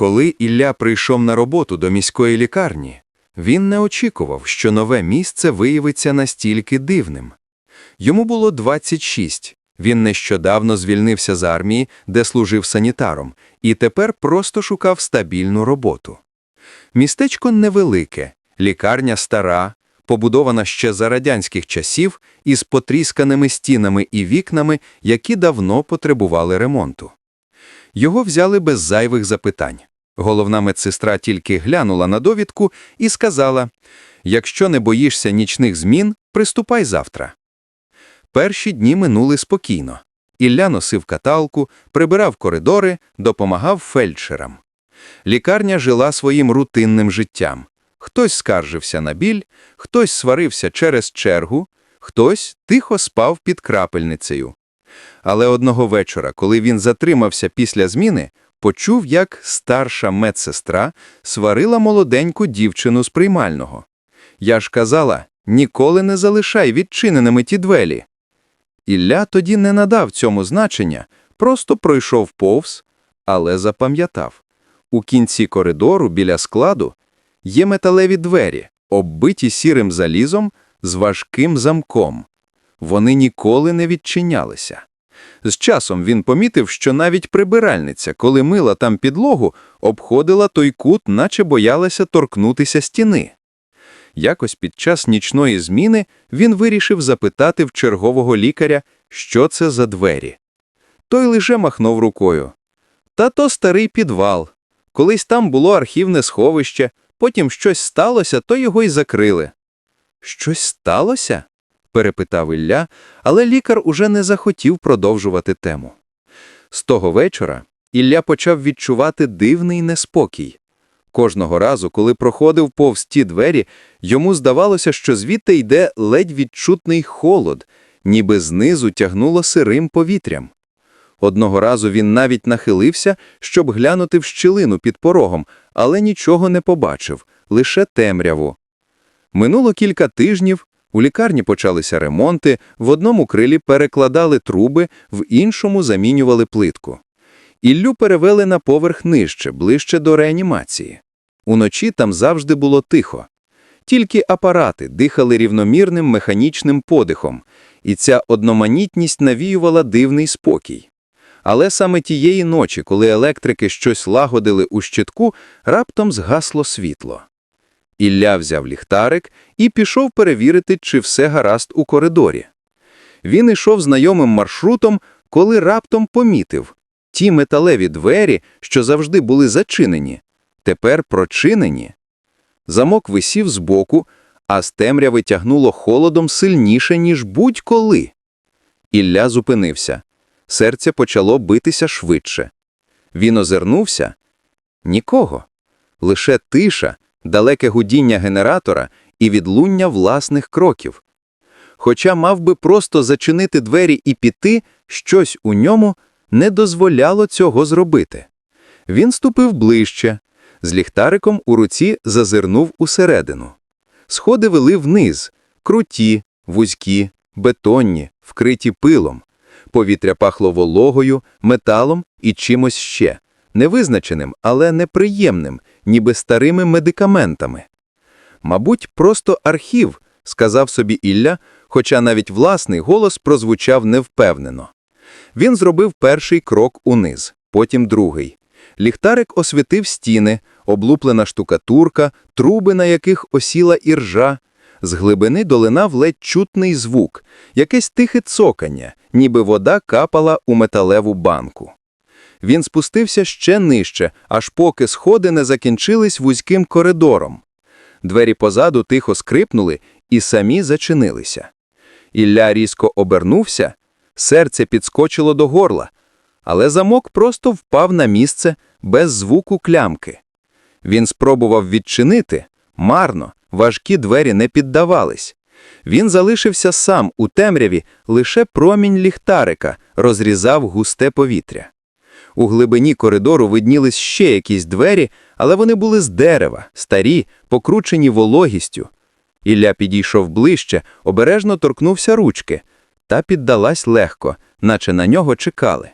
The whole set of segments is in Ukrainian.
Коли Ілля прийшов на роботу до міської лікарні, він не очікував, що нове місце виявиться настільки дивним. Йому було 26. Він нещодавно звільнився з армії, де служив санітаром, і тепер просто шукав стабільну роботу. Містечко невелике, лікарня стара, побудована ще за радянських часів із потрісканими стінами і вікнами, які давно потребували ремонту. Його взяли без зайвих запитань. Головна медсестра тільки глянула на довідку і сказала: якщо не боїшся нічних змін, приступай завтра. Перші дні минули спокійно. Ілля носив каталку, прибирав коридори, допомагав фельдшерам. Лікарня жила своїм рутинним життям. Хтось скаржився на біль, хтось сварився через чергу, хтось тихо спав під крапельницею. Але одного вечора, коли він затримався після зміни, почув, як старша медсестра сварила молоденьку дівчину з приймального. Я ж казала, ніколи не залишай відчиненими ті двері. Ілля тоді не надав цьому значення, просто пройшов повз, але запам'ятав. У кінці коридору біля складу є металеві двері, оббиті сірим залізом з важким замком. Вони ніколи не відчинялися. З часом він помітив, що навіть прибиральниця, коли мила там підлогу, обходила той кут, наче боялася торкнутися стіни. Якось під час нічної зміни він вирішив запитати в чергового лікаря, що це за двері. Той лише махнув рукою. Та то старий підвал. Колись там було архівне сховище, потім щось сталося, то його й закрили. Щось сталося? Перепитав Ілля, але лікар уже не захотів продовжувати тему. З того вечора Ілля почав відчувати дивний неспокій. Кожного разу, коли проходив повз ті двері, йому здавалося, що звідти йде ледь відчутний холод, ніби знизу тягнуло сирим повітрям. Одного разу він навіть нахилився, щоб глянути в щілину під порогом, але нічого не побачив, лише темряву. Минуло кілька тижнів, у лікарні почалися ремонти, в одному крилі перекладали труби, в іншому замінювали плитку. Іллю перевели на поверх нижче, ближче до реанімації. Уночі там завжди було тихо. Тільки апарати дихали рівномірним механічним подихом, і ця одноманітність навіювала дивний спокій. Але саме тієї ночі, коли електрики щось лагодили у щитку, раптом згасло світло. Ілля взяв ліхтарик і пішов перевірити, чи все гаразд у коридорі. Він ішов знайомим маршрутом, коли раптом помітив ті металеві двері, що завжди були зачинені, тепер прочинені. Замок висів збоку, а з темряви тягнуло холодом сильніше, ніж будь-коли. Ілля зупинився. Серце почало битися швидше. Він озирнувся. Нікого. Лише тиша, далеке гудіння генератора і відлуння власних кроків. Хоча мав би просто зачинити двері і піти, щось у ньому не дозволяло цього зробити. Він ступив ближче, з ліхтариком у руці зазирнув усередину. Сходи вели вниз, круті, вузькі, бетонні, вкриті пилом. Повітря пахло вологою, металом і чимось ще, невизначеним, але неприємним, ніби старими медикаментами. Мабуть, просто архів, сказав собі Ілля, хоча навіть власний голос прозвучав невпевнено. Він зробив перший крок униз, потім другий. Ліхтарик освітив стіни, облуплена штукатурка, труби, на яких осіла іржа. З глибини долинав ледь чутний звук, якесь тихе цокання, ніби вода капала у металеву банку. Він спустився ще нижче, аж поки сходи не закінчились вузьким коридором. Двері позаду тихо скрипнули і самі зачинилися. Ілля різко обернувся, серце підскочило до горла, але замок просто впав на місце без звуку клямки. Він спробував відчинити марно, важкі двері не піддавались. Він залишився сам у темряві, лише промінь ліхтарика розрізав густе повітря. У глибині коридору виднілись ще якісь двері, але вони були з дерева, старі, покручені вологістю. Ілля підійшов ближче, обережно торкнувся ручки, та піддалась легко, наче на нього чекали.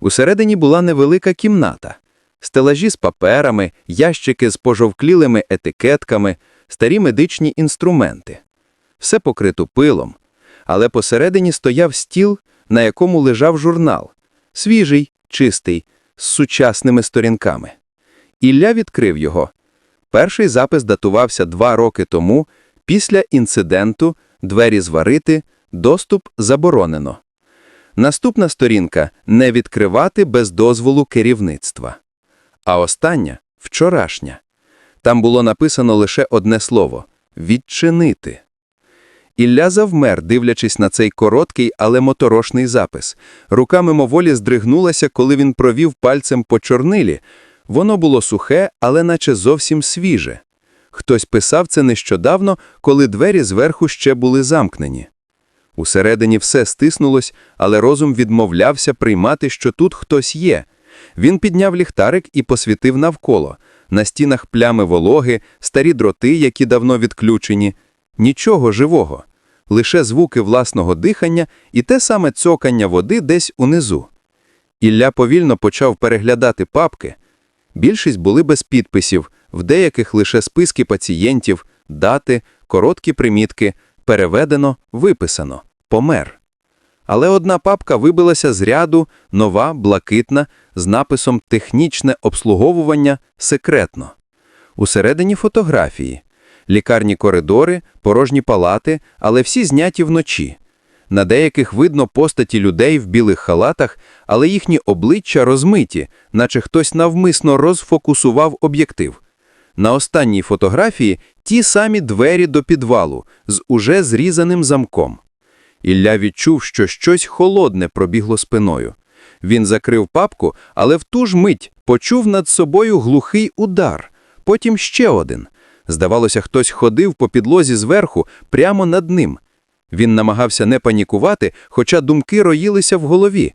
Усередині була невелика кімната. Стелажі з паперами, ящики з пожовклілими етикетками, старі медичні інструменти. Все покрито пилом, але посередині стояв стіл, на якому лежав журнал. Свіжий, чистий, з сучасними сторінками. Ілля відкрив його. Перший запис датувався два роки тому, після інциденту «Двері зварити, доступ заборонено». Наступна сторінка «Не відкривати без дозволу керівництва». А остання – вчорашня. Там було написано лише одне слово – «відчинити». Ілля завмер, дивлячись на цей короткий, але моторошний запис. Рука мимоволі здригнулася, коли він провів пальцем по чорнилі. Воно було сухе, але наче зовсім свіже. Хтось писав це нещодавно, коли двері зверху ще були замкнені. Усередині все стиснулось, але розум відмовлявся приймати, що тут хтось є. Він підняв ліхтарик і посвітив навколо. На стінах плями вологи, старі дроти, які давно відключені. Нічого живого. Лише звуки власного дихання і те саме цокання води десь унизу. Ілля повільно почав переглядати папки. Більшість були без підписів, в деяких лише списки пацієнтів, дати, короткі примітки, переведено, виписано, помер. Але одна папка вибилася з ряду, нова, блакитна, з написом «Технічне обслуговування секретно». Усередині фотографії. Лікарні коридори, порожні палати, але всі зняті вночі. На деяких видно постаті людей в білих халатах, але їхні обличчя розмиті, наче хтось навмисно розфокусував об'єктив. На останній фотографії ті самі двері до підвалу з уже зрізаним замком. Ілля відчув, що щось холодне пробігло спиною. Він закрив папку, але в ту ж мить почув над собою глухий удар, потім ще один. Здавалося, хтось ходив по підлозі зверху, прямо над ним. Він намагався не панікувати, хоча думки роїлися в голові.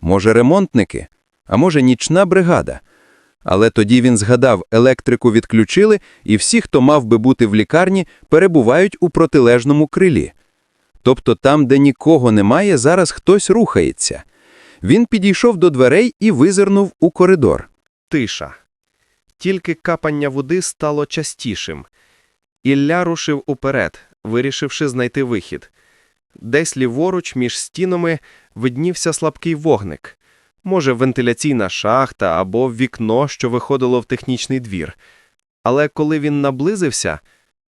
Може, ремонтники, а може, нічна бригада. Але тоді він згадав, електрику відключили, і всі, хто мав би бути в лікарні, перебувають у протилежному крилі. Тобто там, де нікого немає, зараз хтось рухається. Він підійшов до дверей і визирнув у коридор. Тиша. Тільки капання води стало частішим. Ілля рушив уперед, вирішивши знайти вихід. Десь ліворуч між стінами виднівся слабкий вогник. Може, вентиляційна шахта або вікно, що виходило в технічний двір. Але коли він наблизився,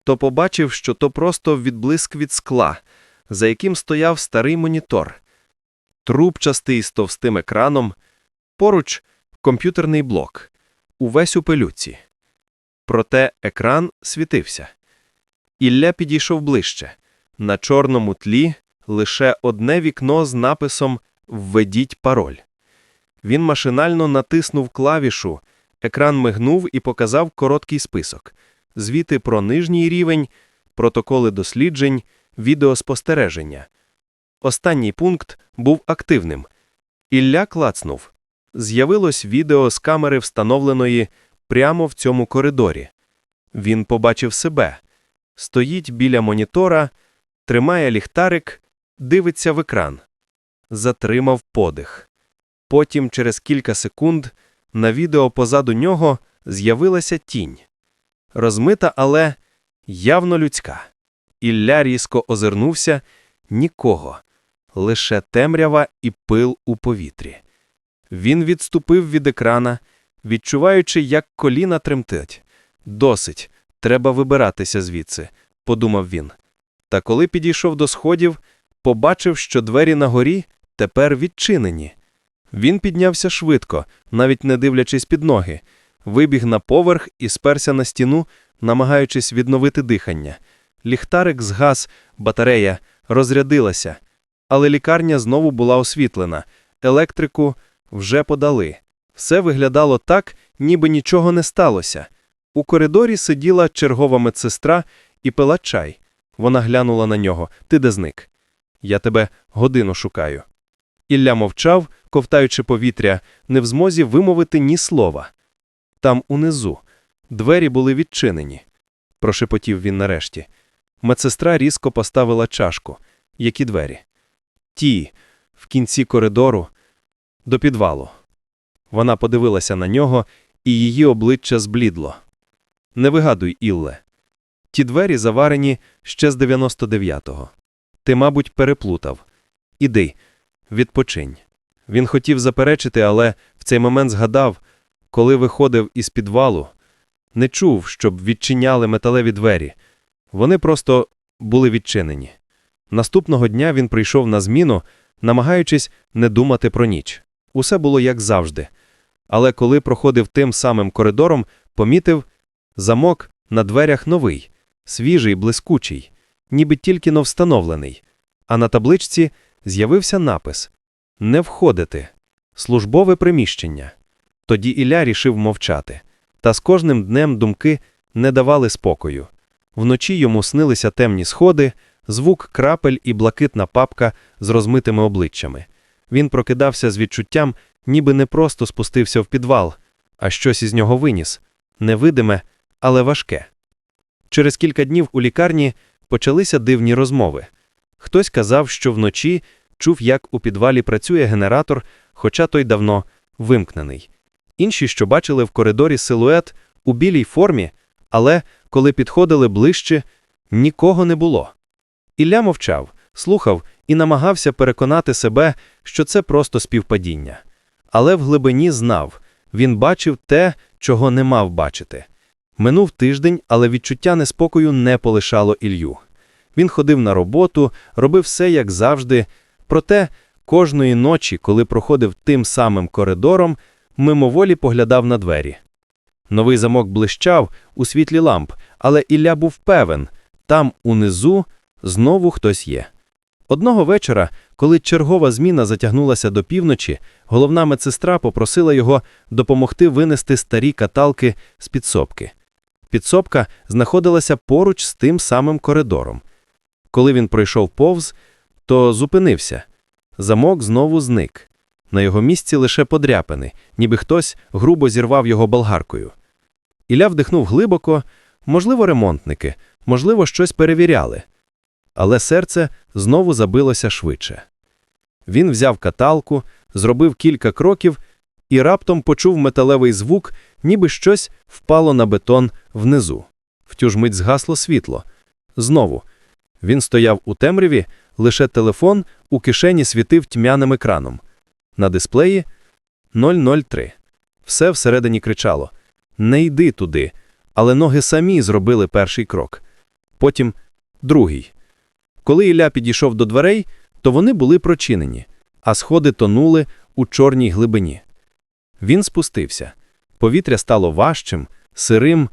то побачив, що то просто відблиск від скла, за яким стояв старий монітор. Трубчастий з товстим екраном, поруч комп'ютерний блок, увесь у пилюці. Проте екран світився. Ілля підійшов ближче. На чорному тлі лише одне вікно з написом Введіть пароль. Він машинально натиснув клавішу, екран мигнув і показав короткий список: звіти про нижній рівень, протоколи досліджень, відеоспостереження. Останній пункт був активним. Ілля клацнув. З'явилось відео з камери, встановленої прямо в цьому коридорі. Він побачив себе. Стоїть біля монітора, тримає ліхтарик, дивиться в екран. Затримав подих. Потім, через кілька секунд, на відео позаду нього з'явилася тінь. Розмита, але явно людська. Ілля різко озирнувся нікого, лише темрява і пил у повітрі. Він відступив від екрана, відчуваючи, як коліна тремтить. Досить, треба вибиратися звідси, подумав він. Та коли підійшов до сходів, побачив, що двері на горі тепер відчинені. Він піднявся швидко, навіть не дивлячись під ноги, вибіг на поверх і сперся на стіну, намагаючись відновити дихання. Ліхтарик згас, батарея розрядилася, але лікарня знову була освітлена, електрику вже подали. Все виглядало так, ніби нічого не сталося. У коридорі сиділа чергова медсестра і пила чай. Вона глянула на нього. Ти де зник? Я тебе годину шукаю. Ілля мовчав, ковтаючи повітря, не в змозі вимовити ні слова. Там унизу. Двері були відчинені. Прошепотів він нарешті. Медсестра різко поставила чашку. Які двері? Ті, в кінці коридору, до підвалу. Вона подивилася на нього, і її обличчя зблідло. Не вигадуй, Ілле. Ті двері заварені ще з 99-го. Ти, мабуть, переплутав. Іди, відпочинь. Він хотів заперечити, але в цей момент згадав, коли виходив із підвалу, не чув, щоб відчиняли металеві двері. Вони просто були відчинені. Наступного дня він прийшов на зміну, намагаючись не думати про ніч. Усе було як завжди. Але коли проходив тим самим коридором, помітив замок на дверях новий, свіжий, блискучий, ніби тільки но встановлений. А на табличці з'явився напис Не входити. Службове приміщення. Тоді Ілля рішив мовчати. Та з кожним днем думки не давали спокою. Вночі йому снилися темні сходи, звук крапель і блакитна папка з розмитими обличчями. Він прокидався з відчуттям, ніби не просто спустився в підвал, а щось із нього виніс невидиме, але важке. Через кілька днів у лікарні почалися дивні розмови. Хтось казав, що вночі чув, як у підвалі працює генератор, хоча той давно вимкнений. Інші, що бачили в коридорі силует у білій формі, але коли підходили ближче, нікого не було. Ілля мовчав, слухав і намагався переконати себе, що це просто співпадіння. Але в глибині знав він бачив те, чого не мав бачити. Минув тиждень, але відчуття неспокою не полишало Ілью. Він ходив на роботу, робив все як завжди, проте кожної ночі, коли проходив тим самим коридором, мимоволі поглядав на двері. Новий замок блищав у світлі ламп, але Ілля був певен там, унизу, знову хтось є. Одного вечора, коли чергова зміна затягнулася до півночі, головна медсестра попросила його допомогти винести старі каталки з підсобки. Підсобка знаходилася поруч з тим самим коридором. Коли він пройшов повз, то зупинився. Замок знову зник. На його місці лише подряпини, ніби хтось грубо зірвав його болгаркою. Ілля вдихнув глибоко, можливо, ремонтники, можливо, щось перевіряли. Але серце знову забилося швидше. Він взяв каталку, зробив кілька кроків і раптом почув металевий звук, ніби щось впало на бетон внизу. В тю мить згасло світло. Знову. Він стояв у темряві, лише телефон у кишені світив тьмяним екраном. На дисплеї 003. Все всередині кричало Не йди туди. Але ноги самі зробили перший крок. Потім другий. Коли Ілля підійшов до дверей, то вони були прочинені, а сходи тонули у чорній глибині. Він спустився. Повітря стало важчим, сирим.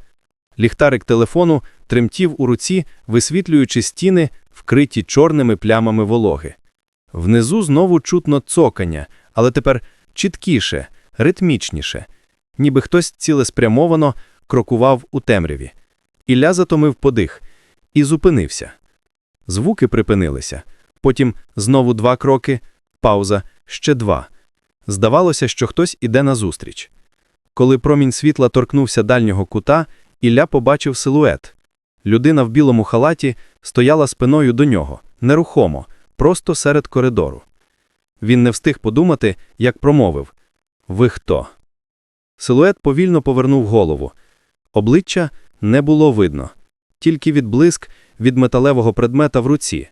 Ліхтарик телефону тремтів у руці, висвітлюючи стіни, вкриті чорними плямами вологи. Внизу знову чутно цокання, але тепер чіткіше, ритмічніше, ніби хтось цілеспрямовано крокував у темряві. Ілля затомив подих і зупинився. Звуки припинилися. Потім знову два кроки, пауза, ще два. Здавалося, що хтось іде назустріч. Коли промінь світла торкнувся дальнього кута, Ілля побачив силует. Людина в білому халаті стояла спиною до нього, нерухомо, просто серед коридору. Він не встиг подумати, як промовив Ви хто? Силует повільно повернув голову. Обличчя не було видно, тільки відблиск від металевого предмета в руці.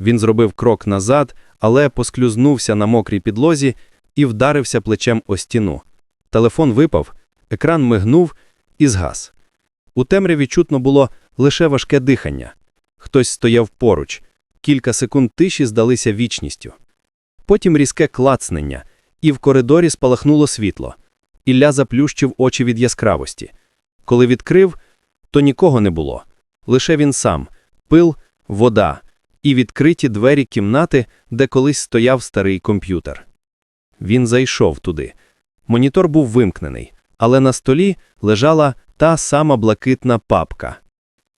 Він зробив крок назад, але посклюзнувся на мокрій підлозі і вдарився плечем о стіну. Телефон випав, екран мигнув і згас. У темряві чутно було лише важке дихання. Хтось стояв поруч. Кілька секунд тиші здалися вічністю. Потім різке клацнення, і в коридорі спалахнуло світло. Ілля заплющив очі від яскравості. Коли відкрив, то нікого не було. Лише він сам, пил, вода і відкриті двері кімнати, де колись стояв старий комп'ютер. Він зайшов туди. Монітор був вимкнений, але на столі лежала та сама блакитна папка.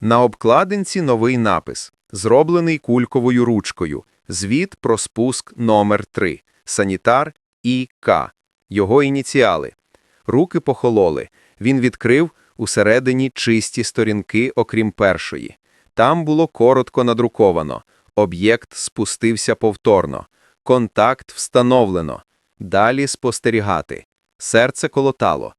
На обкладинці новий напис, зроблений кульковою ручкою. Звіт про спуск номер 3 Санітар І.К. Його ініціали. Руки похололи. Він відкрив усередині чисті сторінки, окрім першої. Там було коротко надруковано. Об'єкт спустився повторно. Контакт встановлено. Далі спостерігати. Серце колотало.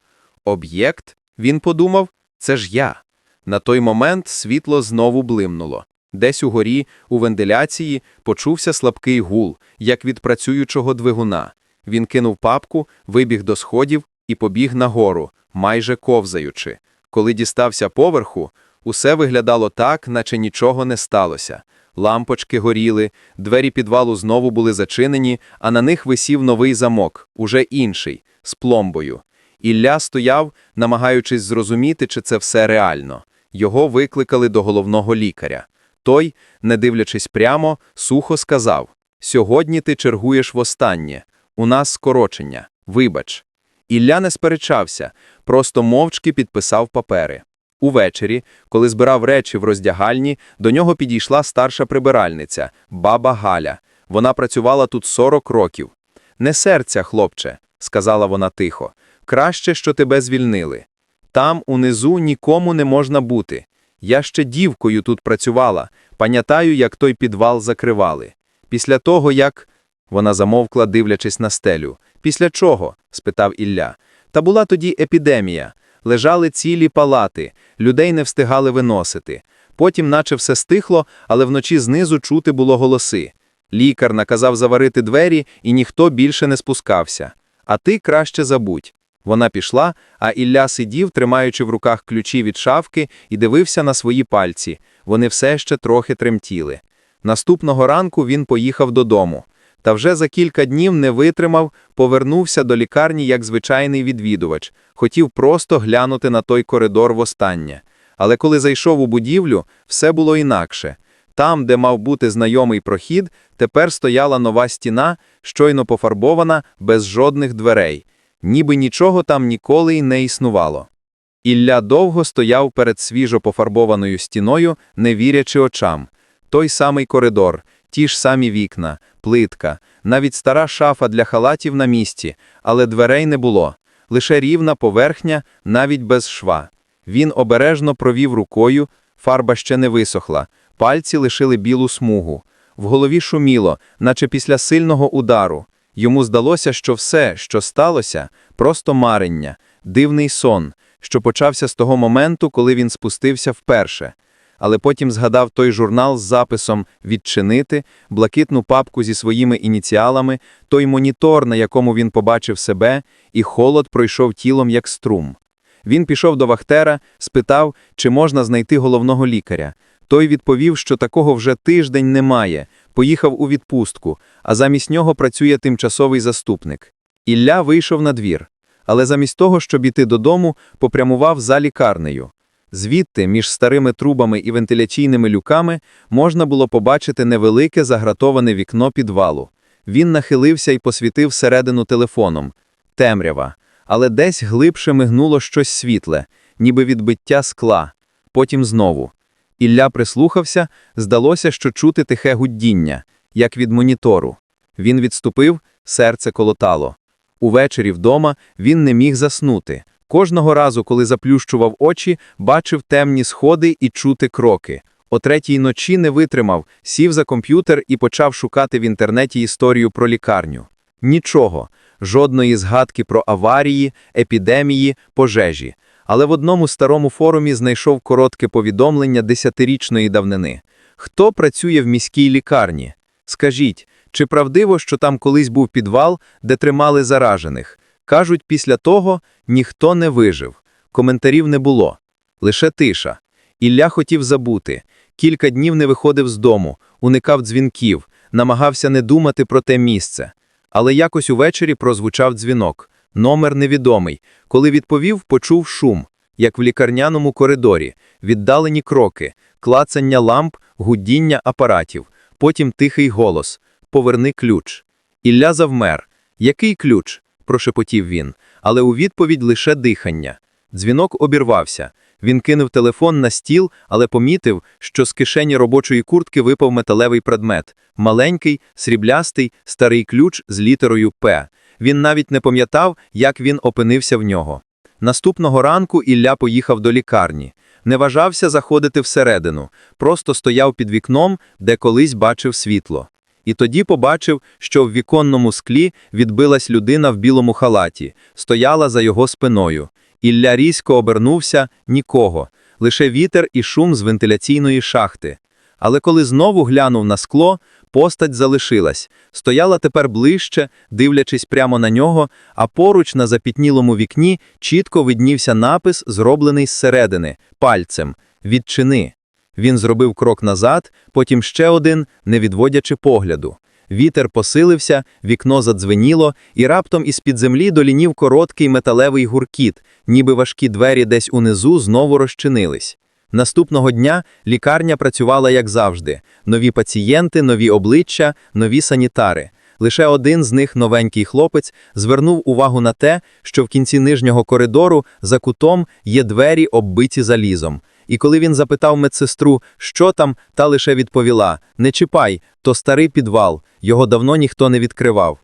Об'єкт, він подумав, це ж я. На той момент світло знову блимнуло. Десь угорі, у вентиляції, почувся слабкий гул, як від працюючого двигуна. Він кинув папку, вибіг до сходів і побіг нагору, майже ковзаючи. Коли дістався поверху, усе виглядало так, наче нічого не сталося. Лампочки горіли, двері підвалу знову були зачинені, а на них висів новий замок, уже інший, з пломбою. Ілля стояв, намагаючись зрозуміти, чи це все реально. Його викликали до головного лікаря. Той, не дивлячись прямо, сухо сказав: Сьогодні ти чергуєш востаннє. У нас скорочення. Вибач. Ілля не сперечався, просто мовчки підписав папери. Увечері, коли збирав речі в роздягальні, до нього підійшла старша прибиральниця, баба Галя. Вона працювала тут 40 років. Не серця, хлопче, сказала вона тихо. Краще, що тебе звільнили. Там, унизу, нікому не можна бути. Я ще дівкою тут працювала, пам'ятаю, як той підвал закривали. Після того, як. Вона замовкла, дивлячись на стелю. Після чого? спитав Ілля. Та була тоді епідемія. Лежали цілі палати, людей не встигали виносити. Потім, наче все стихло, але вночі знизу чути було голоси. Лікар наказав заварити двері, і ніхто більше не спускався. А ти краще забудь. Вона пішла, а Ілля сидів, тримаючи в руках ключі від шафки, і дивився на свої пальці. Вони все ще трохи тремтіли. Наступного ранку він поїхав додому. Та вже за кілька днів не витримав, повернувся до лікарні як звичайний відвідувач, хотів просто глянути на той коридор востаннє. Але коли зайшов у будівлю, все було інакше. Там, де мав бути знайомий прохід, тепер стояла нова стіна, щойно пофарбована, без жодних дверей. Ніби нічого там ніколи й не існувало. Ілля довго стояв перед свіжо пофарбованою стіною, не вірячи очам. Той самий коридор, ті ж самі вікна, плитка, навіть стара шафа для халатів на місці, але дверей не було. Лише рівна поверхня, навіть без шва. Він обережно провів рукою, фарба ще не висохла, пальці лишили білу смугу. В голові шуміло, наче після сильного удару. Йому здалося, що все, що сталося, просто марення, дивний сон, що почався з того моменту, коли він спустився вперше. Але потім згадав той журнал з записом «Відчинити», блакитну папку зі своїми ініціалами, той монітор, на якому він побачив себе, і холод пройшов тілом як струм. Він пішов до Вахтера, спитав, чи можна знайти головного лікаря. Той відповів, що такого вже тиждень немає, поїхав у відпустку, а замість нього працює тимчасовий заступник. Ілля вийшов на двір, але замість того, щоб іти додому, попрямував за лікарнею. Звідти, між старими трубами і вентиляційними люками, можна було побачити невелике загратоване вікно підвалу. Він нахилився і посвітив середину телефоном. Темрява. Але десь глибше мигнуло щось світле, ніби відбиття скла. Потім знову. Ілля прислухався, здалося, що чути тихе гудіння, як від монітору. Він відступив, серце колотало. Увечері вдома він не міг заснути. Кожного разу, коли заплющував очі, бачив темні сходи і чути кроки. О третій ночі не витримав, сів за комп'ютер і почав шукати в інтернеті історію про лікарню. Нічого, жодної згадки про аварії, епідемії, пожежі. Але в одному старому форумі знайшов коротке повідомлення десятирічної давнини. Хто працює в міській лікарні? Скажіть, чи правдиво, що там колись був підвал, де тримали заражених? Кажуть, після того ніхто не вижив. Коментарів не було. Лише тиша. Ілля хотів забути. Кілька днів не виходив з дому, уникав дзвінків, намагався не думати про те місце. Але якось увечері прозвучав дзвінок. Номер невідомий. Коли відповів, почув шум, як в лікарняному коридорі, віддалені кроки, клацання ламп, гудіння апаратів, потім тихий голос Поверни ключ. Ілля завмер. Який ключ? Прошепотів він, але у відповідь лише дихання. Дзвінок обірвався. Він кинув телефон на стіл, але помітив, що з кишені робочої куртки випав металевий предмет маленький, сріблястий, старий ключ з літерою П. Він навіть не пам'ятав, як він опинився в нього. Наступного ранку Ілля поїхав до лікарні. Не важався заходити всередину, просто стояв під вікном, де колись бачив світло. І тоді побачив, що в віконному склі відбилась людина в білому халаті, стояла за його спиною. Ілля різко обернувся – нікого, лише вітер і шум з вентиляційної шахти. Але коли знову глянув на скло, постать залишилась, стояла тепер ближче, дивлячись прямо на нього, а поруч на запітнілому вікні чітко виднівся напис, зроблений зсередини, пальцем «Відчини». Він зробив крок назад, потім ще один, не відводячи погляду. Вітер посилився, вікно задзвеніло, і раптом із-під землі долінів короткий металевий гуркіт, ніби важкі двері десь унизу знову розчинились. Наступного дня лікарня працювала як завжди. Нові пацієнти, нові обличчя, нові санітари. Лише один з них, новенький хлопець, звернув увагу на те, що в кінці нижнього коридору за кутом є двері, оббиті залізом. І коли він запитав медсестру, що там, та лише відповіла: Не чіпай, то старий підвал, його давно ніхто не відкривав.